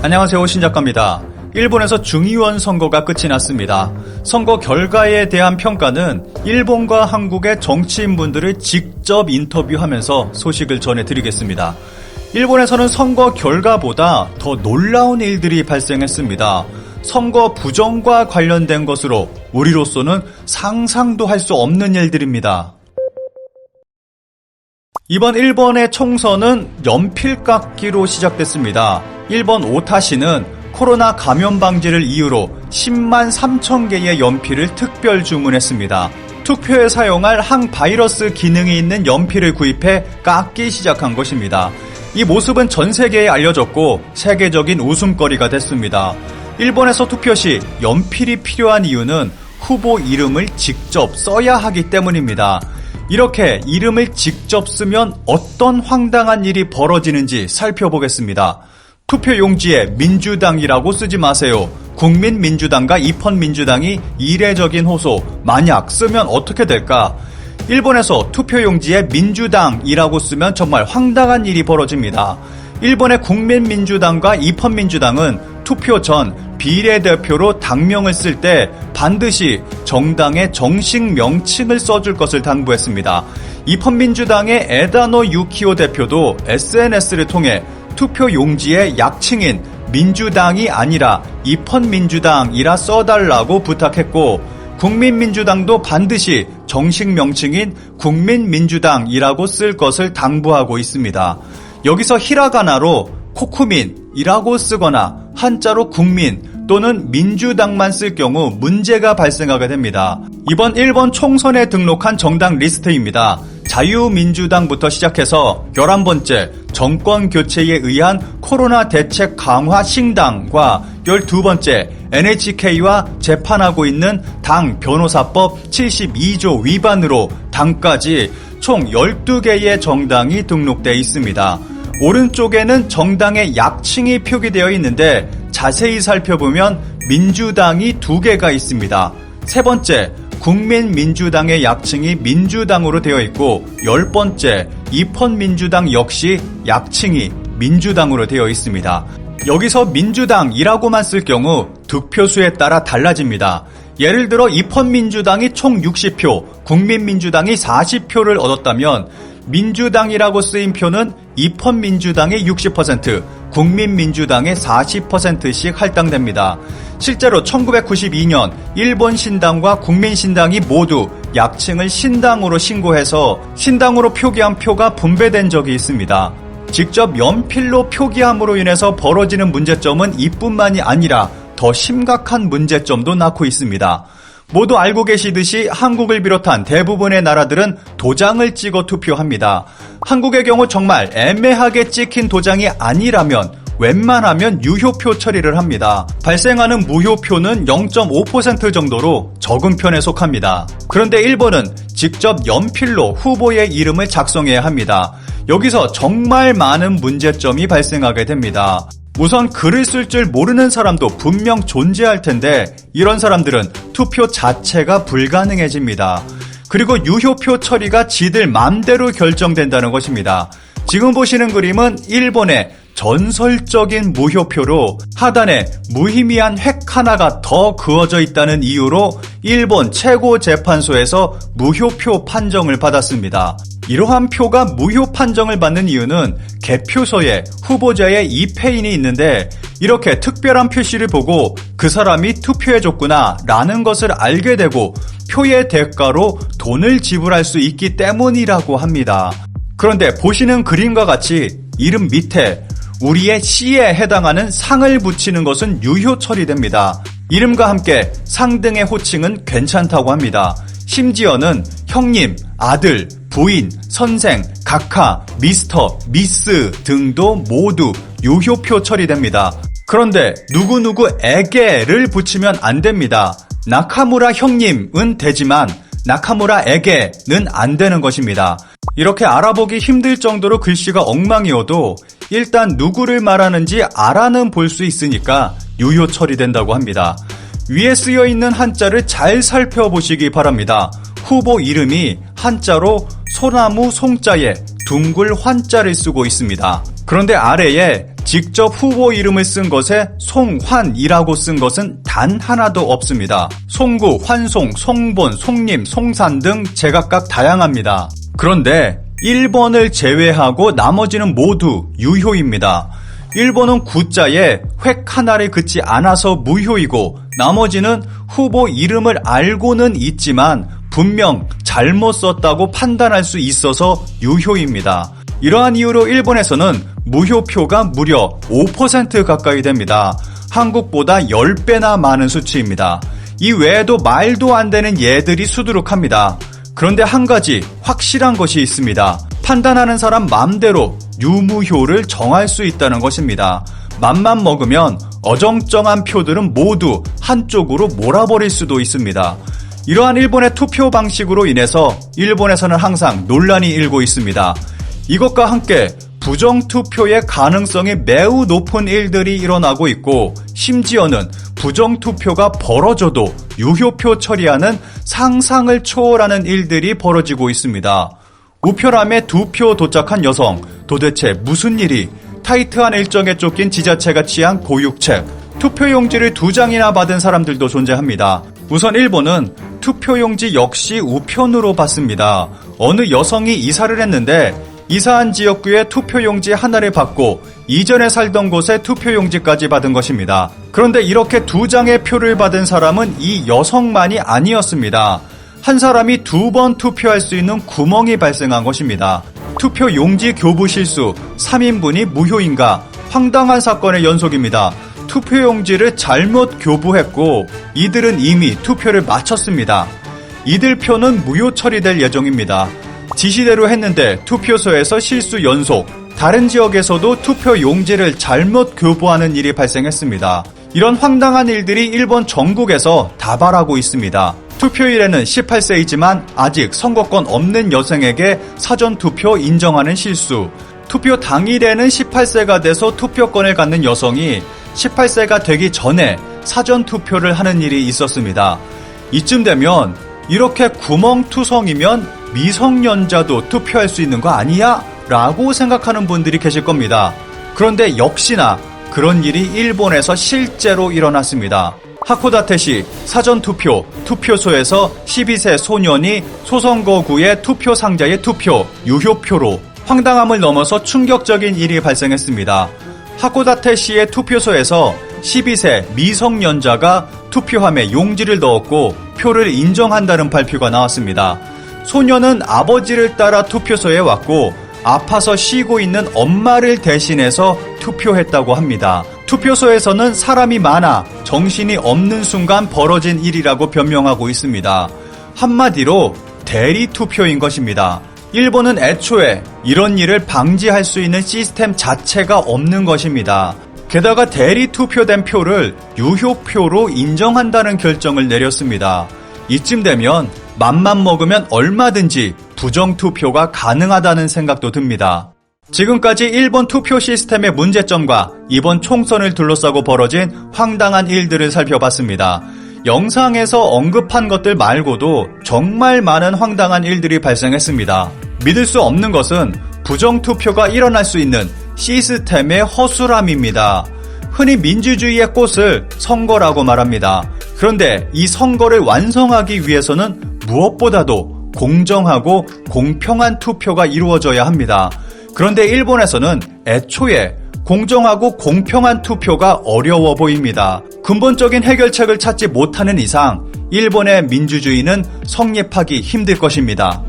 안녕하세요 신작가입니다. 일본에서 중의원 선거가 끝이 났습니다. 선거 결과에 대한 평가는 일본과 한국의 정치인분들을 직접 인터뷰하면서 소식을 전해드리겠습니다. 일본에서는 선거 결과보다 더 놀라운 일들이 발생했습니다. 선거 부정과 관련된 것으로 우리로서는 상상도 할 수 없는 일들입니다. 이번 일본의 총선은 연필 깎기로 시작됐습니다. 일본 오타시는 코로나 감염 방지를 이유로 10만 3천 개의 연필을 특별 주문했습니다. 투표에 사용할 항바이러스 기능이 있는 연필을 구입해 깎기 시작한 것입니다. 이 모습은 전 세계에 알려졌고 세계적인 웃음거리가 됐습니다. 일본에서 투표 시 연필이 필요한 이유는 후보 이름을 직접 써야 하기 때문입니다. 이렇게 이름을 직접 쓰면 어떤 황당한 일이 벌어지는지 살펴보겠습니다. 투표 용지에 민주당이라고 쓰지 마세요. 국민민주당과 입헌민주당이 이례적인 호소, 만약 쓰면 어떻게 될까? 일본에서 투표 용지에 민주당이라고 쓰면 정말 황당한 일이 벌어집니다. 일본의 국민민주당과 입헌민주당은 투표 전 비례대표로 당명을 쓸 때 반드시 정당의 정식 명칭을 써줄 것을 당부했습니다. 입헌민주당의 에다노 유키오 대표도 SNS를 통해 투표 용지에 약칭인 민주당이 아니라 입헌민주당이라 써달라고 부탁했고 국민민주당도 반드시 정식 명칭인 국민민주당이라고 쓸 것을 당부하고 있습니다. 여기서 히라가나로 코쿠민이라고 쓰거나 한자로 국민 또는 민주당만 쓸 경우 문제가 발생하게 됩니다. 이번 일본 총선에 등록한 정당 리스트입니다. 자유민주당부터 시작해서 11번째 정권 교체에 의한 코로나 대책 강화 신당과 12번째 NHK와 재판하고 있는 당 변호사법 72조 위반으로 당까지 총 12개의 정당이 등록되어 있습니다. 오른쪽에는 정당의 약칭이 표기되어 있는데 자세히 살펴보면 민주당이 두 개가 있습니다. 세 번째, 국민민주당의 약칭이 민주당으로 되어 있고 열 번째, 입헌민주당 역시 약칭이 민주당으로 되어 있습니다. 여기서 민주당이라고만 쓸 경우 득표수에 따라 달라집니다. 예를 들어 입헌민주당이 총 60표, 국민민주당이 40표를 얻었다면 민주당이라고 쓰인 표는 입헌민주당의 60%, 국민민주당의 40%씩 할당됩니다. 실제로 1992년 일본 신당과 국민신당이 모두 약칭을 신당으로 신고해서 신당으로 표기한 표가 분배된 적이 있습니다. 직접 연필로 표기함으로 인해서 벌어지는 문제점은 이뿐만이 아니라 더 심각한 문제점도 낳고 있습니다. 모두 알고 계시듯이 한국을 비롯한 대부분의 나라들은 도장을 찍어 투표합니다. 한국의 경우 정말 애매하게 찍힌 도장이 아니라면 웬만하면 유효표 처리를 합니다. 발생하는 무효표는 0.5% 정도로 적은 편에 속합니다. 그런데 일본은 직접 연필로 후보의 이름을 작성해야 합니다. 여기서 정말 많은 문제점이 발생하게 됩니다. 우선 글을 쓸 줄 모르는 사람도 분명 존재할 텐데 이런 사람들은 투표 자체가 불가능해집니다. 그리고 유효표 처리가 지들 맘대로 결정된다는 것입니다. 지금 보시는 그림은 일본의 전설적인 무효표로 하단에 무의미한 획 하나가 더 그어져 있다는 이유로 일본 최고 재판소에서 무효표 판정을 받았습니다. 이러한 표가 무효 판정을 받는 이유는 개표소에 후보자의 이페인이 있는데 이렇게 특별한 표시를 보고 그 사람이 투표해줬구나 라는 것을 알게 되고 표의 대가로 돈을 지불할 수 있기 때문이라고 합니다. 그런데 보시는 그림과 같이 이름 밑에 우리의 시에 해당하는 상을 붙이는 것은 유효 처리됩니다. 이름과 함께 상 등의 호칭은 괜찮다고 합니다. 심지어는 형님, 아들, 부인, 선생, 각하, 미스터, 미스 등도 모두 유효표 처리됩니다. 그런데 누구누구에게를 붙이면 안 됩니다. 나카무라 형님은 되지만 나카무라에게는 안 되는 것입니다. 이렇게 알아보기 힘들 정도로 글씨가 엉망이어도 일단 누구를 말하는지 알아는 볼 수 있으니까 유효 처리된다고 합니다. 위에 쓰여 있는 한자를 잘 살펴보시기 바랍니다. 후보 이름이 한자로 소나무 송자에 둥글 환자를 쓰고 있습니다. 그런데 아래에 직접 후보 이름을 쓴 것에 송환이라고 쓴 것은 단 하나도 없습니다. 송구, 환송, 송본, 송림, 송산 등 제각각 다양합니다. 그런데 1번을 제외하고 나머지는 모두 유효입니다. 1번은 구자에 획 하나를 긋지 않아서 무효이고 나머지는 후보 이름을 알고는 있지만 분명 잘못 썼다고 판단할 수 있어서 유효입니다. 이러한 이유로 일본에서는 무효표가 무려 5% 가까이 됩니다. 한국보다 10배나 많은 수치입니다. 이 외에도 말도 안 되는 예들이 수두룩합니다. 그런데 한 가지 확실한 것이 있습니다. 판단하는 사람 맘대로 유무효를 정할 수 있다는 것입니다. 맘만 먹으면 어정쩡한 표들은 모두 한쪽으로 몰아버릴 수도 있습니다. 이러한 일본의 투표 방식으로 인해서 일본에서는 항상 논란이 일고 있습니다. 이것과 함께 부정투표의 가능성이 매우 높은 일들이 일어나고 있고 심지어는 부정투표가 벌어져도 유효표 처리하는 상상을 초월하는 일들이 벌어지고 있습니다. 우표함에 두 표 도착한 여성 도대체 무슨 일이 타이트한 일정에 쫓긴 지자체가 취한 고육책 투표용지를 두 장이나 받은 사람들도 존재합니다. 우선 일본은 투표용지 역시 우편으로 받습니다. 어느 여성이 이사를 했는데 이사한 지역구에 투표용지 하나를 받고 이전에 살던 곳에 투표용지까지 받은 것입니다. 그런데 이렇게 두 장의 표를 받은 사람은 이 여성만이 아니었습니다. 한 사람이 두 번 투표할 수 있는 구멍이 발생한 것입니다. 투표 용지 교부 실수 3인분이 무효인가 황당한 사건의 연속입니다. 투표 용지를 잘못 교부했고 이들은 이미 투표를 마쳤습니다. 이들 표는 무효 처리될 예정입니다. 지시대로 했는데 투표소에서 실수 연속, 다른 지역에서도 투표 용지를 잘못 교부하는 일이 발생했습니다. 이런 황당한 일들이 일본 전국에서 다발하고 있습니다. 투표일에는 18세이지만 아직 선거권 없는 여성에게 사전 투표 인정하는 실수, 투표 당일에는 18세가 돼서 투표권을 갖는 여성이 18세가 되기 전에 사전 투표를 하는 일이 있었습니다. 이쯤 되면 이렇게 구멍투성이면 미성년자도 투표할 수 있는 거 아니야? 라고 생각하는 분들이 계실 겁니다. 그런데 역시나 그런 일이 일본에서 실제로 일어났습니다. 하코다테시 사전 투표 투표소에서 12세 소년이 소선거구의 투표 상자의 투표 유효표로 황당함을 넘어서 충격적인 일이 발생했습니다. 하코다테시의 투표소에서 12세 미성년자가 투표함에 용지를 넣었고 표를 인정한다는 발표가 나왔습니다. 소년은 아버지를 따라 투표소에 왔고 아파서 쉬고 있는 엄마를 대신해서 투표했다고 합니다. 투표소에서는 사람이 많아 정신이 없는 순간 벌어진 일이라고 변명하고 있습니다. 한마디로 대리 투표인 것입니다. 일본은 애초에 이런 일을 방지할 수 있는 시스템 자체가 없는 것입니다. 게다가 대리 투표된 표를 유효표로 인정한다는 결정을 내렸습니다. 이쯤 되면 맘만 먹으면 얼마든지 부정투표가 가능하다는 생각도 듭니다. 지금까지 일본 투표 시스템의 문제점과 이번 총선을 둘러싸고 벌어진 황당한 일들을 살펴봤습니다. 영상에서 언급한 것들 말고도 정말 많은 황당한 일들이 발생했습니다. 믿을 수 없는 것은 부정투표가 일어날 수 있는 시스템의 허술함입니다. 흔히 민주주의의 꽃을 선거라고 말합니다. 그런데 이 선거를 완성하기 위해서는 무엇보다도 공정하고 공평한 투표가 이루어져야 합니다. 그런데 일본에서는 애초에 공정하고 공평한 투표가 어려워 보입니다. 근본적인 해결책을 찾지 못하는 이상 일본의 민주주의는 성립하기 힘들 것입니다.